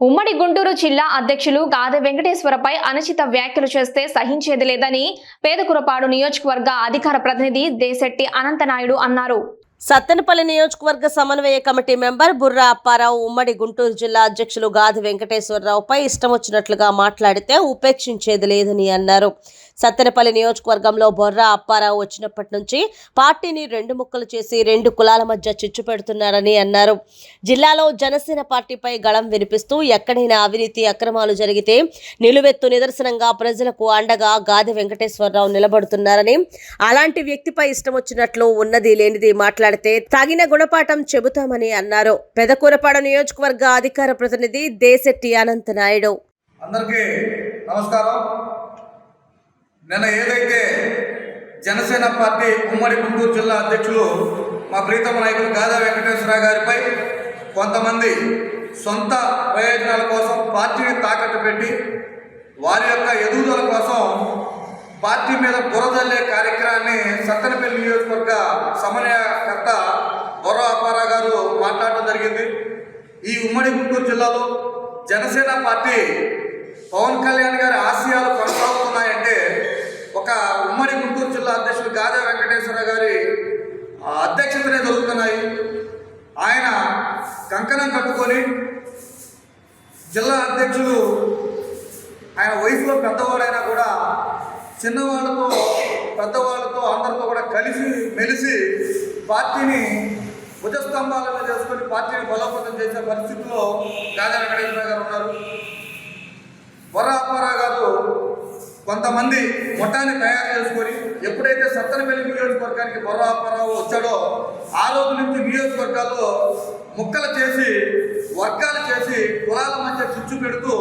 ఉమ్మడి గుంటూరు జిల్లా అధ్యక్షులు గాదె వెంకటేశ్వరపై అనుచిత వ్యాఖ్యలు చేస్తే సహించేది లేదని పేదకురపాడు నియోజకవర్గ అధికార ప్రతినిధి దేశెట్టి అనంతనాయుడు అన్నారు. సత్తెనపల్లి నియోజకవర్గ సమన్వయ కమిటీ మెంబర్ బుర్రా అప్పారావు ఉమ్మడి గుంటూరు జిల్లా అధ్యక్షులు గాది వెంకటేశ్వరరావుపై ఇష్టం వచ్చినట్లుగా మాట్లాడితే ఉపేక్షించేది లేదని అన్నారు. సత్తెనపల్లి నియోజకవర్గంలో బొర్రా అప్పారావు వచ్చినప్పటి నుంచి పార్టీని రెండు ముక్కలు చేసి రెండు కులాల మధ్య చిచ్చు పెడుతున్నారని అన్నారు. జిల్లాలో జనసేన పార్టీపై గళం వినిపిస్తూ ఎక్కడైనా అవినీతి అక్రమాలు జరిగితే నిలువెత్తు నిదర్శనంగా ప్రజలకు అండగా గాది వెంకటేశ్వరరావు నిలబడుతున్నారని అలాంటి వ్యక్తిపై ఇష్టం వచ్చినట్లు ఉన్నది లేనిది మాట్లాడితే తగిన గుణపాఠం చెబుతామని అన్నారు. పెదకూరపాడ నియోజకవర్గ అధికార ప్రతినిధి దేశెట్టి అనంత నాయుడు అందరికీ నమస్కారం. నిన్న ఏదైతే జనసేన పార్టీ ఉమ్మడి గుంటూరు జిల్లా అధ్యక్షులు మా ప్రీతమ నాయకులు గాదా వెంకటేశ్వర గారిపై కొంతమంది సొంత ప్రయోజనాల కోసం పార్టీని తాకట్టు పెట్టి వారి యొక్క ఎదుగుదల కోసం పార్టీ మీద బురదల్లే కార్యక్రమాన్ని సత్తెనపల్లి నియోజకవర్గ సమన్వయకర్త బొర్ర అప్పారా గారు మాట్లాడడం జరిగింది. ఈ ఉమ్మడి గుంటూరు జిల్లాలో జనసేన పార్టీ పవన్ కళ్యాణ్ గారి ఆశయాలు కొనసాగుతున్నాయంటే ఒక ఉమ్మడి గుంటూరు జిల్లా అధ్యక్షుడు గాదా వెంకటేశ్వర గారి అధ్యక్షతనే జరుగుతున్నాయి. ఆయన కంకణం కట్టుకొని జిల్లా అధ్యక్షులు ఆయన వయసులో పెద్దవాడైనా కూడా చిన్నవాళ్ళతో పెద్దవాళ్ళతో అందరితో కూడా కలిసి మెలిసి పార్టీని భుజస్తంభాలను చేసుకొని పార్టీని బలోపేతం చేసే పరిస్థితిలో గాజా వెంకటేశ్వర గారు ఉన్నారు. బొర్ర అప్పారావు గారు కొంతమంది మొట్టాన్ని తయారు చేసుకొని ఎప్పుడైతే సత్తనపల్లి నియోజకవర్గానికి బొర్ర అప్పారావు వచ్చాడో ఆ రోజు నుంచి నియోజకవర్గాల్లో ముక్కలు చేసి వర్గాలు చేసి కులాల మధ్య చిచ్చు పెడుతూ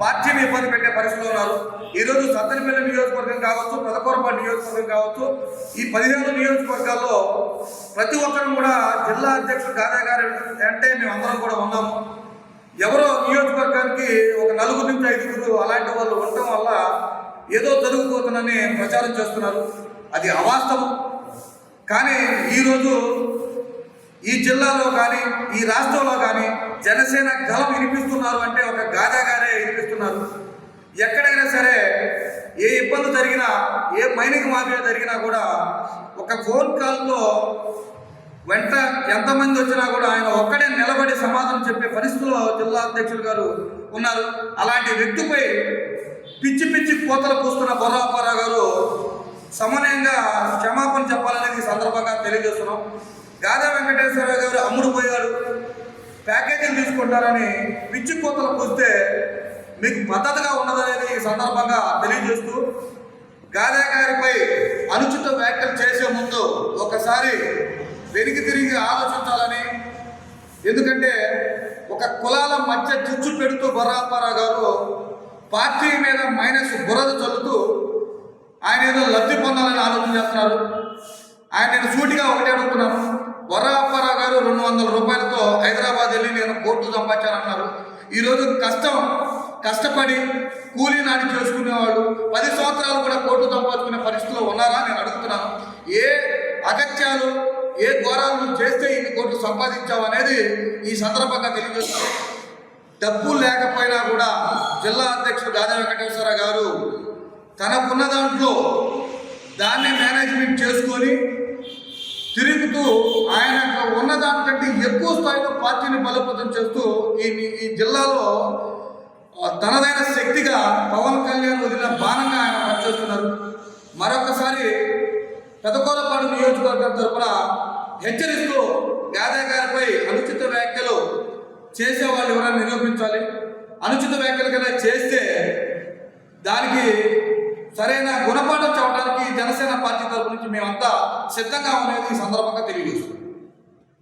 పార్టీని ఇబ్బంది పెట్టే పరిస్థితిలో ఉన్నారు. ఈరోజు సత్తనపల్లి నియోజకవర్గం కావచ్చు పెదకూరపాడు నియోజకవర్గం కావచ్చు ఈ పదిహేను నియోజకవర్గాల్లో ప్రతి ఒక్కరు కూడా జిల్లా అధ్యక్షుడు గాదా గారు అంటే మేమందరం కూడా ఉన్నాము. ఎవరో నియోజకవర్గానికి ఒక నలుగురు నుంచి ఐదుగురు అలాంటి వాళ్ళు ఉండటం వల్ల ఏదో జరుగుతుందని ప్రచారం చేస్తున్నారు. అది అవాస్తవం. కానీ ఈరోజు ఈ జిల్లాలో కానీ ఈ రాష్ట్రంలో కానీ జనసేన గలం వినిపిస్తున్నారు అంటే ఒక గాదా గారే వినిపిస్తున్నారు. ఎక్కడైనా సరే ఏ ఇబ్బంది జరిగినా ఏ మైనింగ్ మాఫియా జరిగినా కూడా ఒక ఫోన్ కాల్తో వెంట ఎంతమంది వచ్చినా కూడా ఆయన ఒక్కడే నిలబడి సమాధానం చెప్పే పరిస్థితిలో జిల్లా అధ్యక్షులు గారు ఉన్నారు. అలాంటి వ్యక్తిపై పిచ్చి పిచ్చి కోతలు పూస్తున్న బొర్రాపారా గారు సమన్వయంగా క్షమాపణ చెప్పాలనేది సందర్భంగా తెలియజేస్తున్నాం. గాదా వెంకటేశ్వర గారు అమ్ముడు పోయారు ప్యాకేజీలు తీసుకుంటారని పిచ్చి కోతలు పూస్తే మీకు మద్దతుగా ఉన్నదనేది ఈ సందర్భంగా తెలియజేస్తూ గాదా గారిపై అనుచిత వ్యాఖ్యలు చేసే ముందు ఒకసారి వెనక్కి తిరిగి ఆలోచించాలని ఎందుకంటే ఒక కులాల మధ్య చిచ్చు పెడుతూ బొర్రాపారా గారు పార్టీ మీద మైనస్ బురద చల్లుతూ ఆయన ఏదో లబ్ధి పొందాలని ఆలోచన చేస్తున్నారు. ఆయన నేను సూటిగా ఒకటే అడుగుతున్నాను. బొర్రాపారా గారు రెండు వందల రూపాయలతో హైదరాబాద్ వెళ్ళి నేను కోట్లు సంపాదించాలన్నారు ఈరోజు కష్టం కష్టపడి కూలీ నాటి చేసుకునేవాళ్ళు పది సంవత్సరాలు కూడా కోట్లు సంపాదించుకునే పరిస్థితిలో ఉన్నారా నేను అడుగుతున్నాను. ఏ అగత్యాలు ఏ ఘోరాలు చేస్తే ఇన్ని కోట్లు సంపాదించావు అనేది ఈ సందర్భంగా తెలియజేస్తున్నాను. డబ్బు లేకపోయినా కూడా జిల్లా అధ్యక్షుడు గాదా వెంకటేశ్వర గారు తనకున్న దాంట్లో దాన్ని మేనేజ్మెంట్ చేసుకొని తిరుగుతూ ఆయన ఉన్న దానికంటే ఎక్కువ స్థాయిలో పార్టీని బలోపేతం చేస్తూ ఈ ఈ జిల్లాలో తనదైన శక్తిగా పవన్ కళ్యాణ్ వదిలిన బాణంగా ఆయన పనిచేస్తున్నారు మరొకసారి పెదకోలపాడు నియోజకవర్గం తరఫున హెచ్చరిస్తూ గాదా గారిపై అనుచిత వ్యాఖ్యలు చేసేవాళ్ళు ఎవరైనా నిరూపించాలి. అనుచిత వ్యాఖ్యలు కన్నా చేస్తే దానికి సరైన గుణపాఠం చెప్పడానికి జనసేన పార్టీ తరపు నుంచి మేమంతా సిద్ధంగా ఉండేది ఈ సందర్భంగా తెలియజేస్తున్నాం.